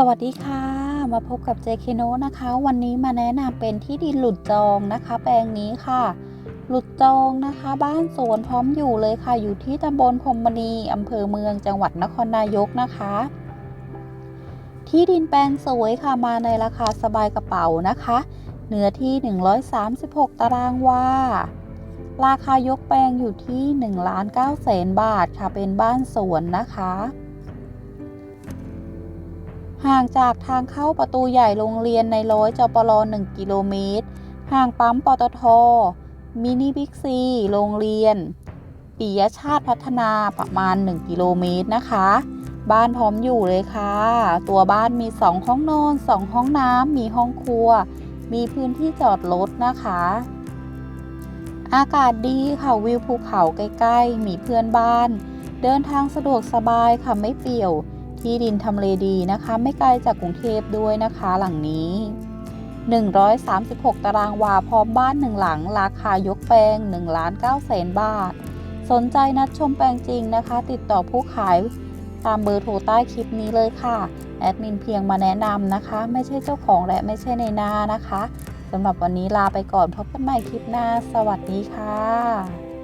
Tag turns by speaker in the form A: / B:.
A: สวัสดีค่ะ มาพบกับเจคโนนะคะ วันนี้มาแนะนำเป็นที่ดินหลุดจองนะคะ แปลงนี้ค่ะ หลุดจองนะคะ บ้านสวนพร้อมอยู่เลยค่ะ อยู่ที่ตำบลพรมณีอำเภอเมืองจังหวัดนครนายกนะคะ ที่ดินแปลงสวยค่ะมาในราคาสบายกระเป๋านะคะ เนื้อที่ 136 ตารางวาราคายกแปลงอยู่ที่1ล้าน9แสนบาทค่ะเป็นบ้านสวนนะคะ ห่างจากทางเข้าประตูใหญ่โรงเรียนในร้อยจปร1กิโลเมตร ห่างปั๊มปตท มินิบิ๊กซี โรงเรียนปิยชาติพัฒนาประมาณ 1 กิโลเมตรนะคะ บ้านพร้อมอยู่เลยค่ะ ตัวบ้านมี 2 ห้องนอน 2 ห้องน้ำมีห้องครัว มีพื้นที่จอดรถนะคะ อากาศดีค่ะวิวภูเขาใกล้ ๆ มีเพื่อนบ้าน เดินทางสะดวกสบายค่ะไม่เปี่ยว ที่ดินทำเลดีนะคะ ไม่ไกลจากกรุงเทพด้วยนะคะหลังนี้ 136 ตารางวาพร้อมบ้านหนึ่งหลัง ราคายกแปลง1ล้าน9แสนบาท สนใจนัดชมแปลงจริงนะคะ ติดต่อผู้ขายตามเบอร์โทรใต้คลิปนี้เลยค่ะแอดมินเพียงมาแนะนำนะคะ ไม่ใช่เจ้าของและไม่ใช่ในหน้านะคะสำหรับวันนี้ลาไปก่อนพบกันใหม่คลิปหน้า สวัสดีค่ะ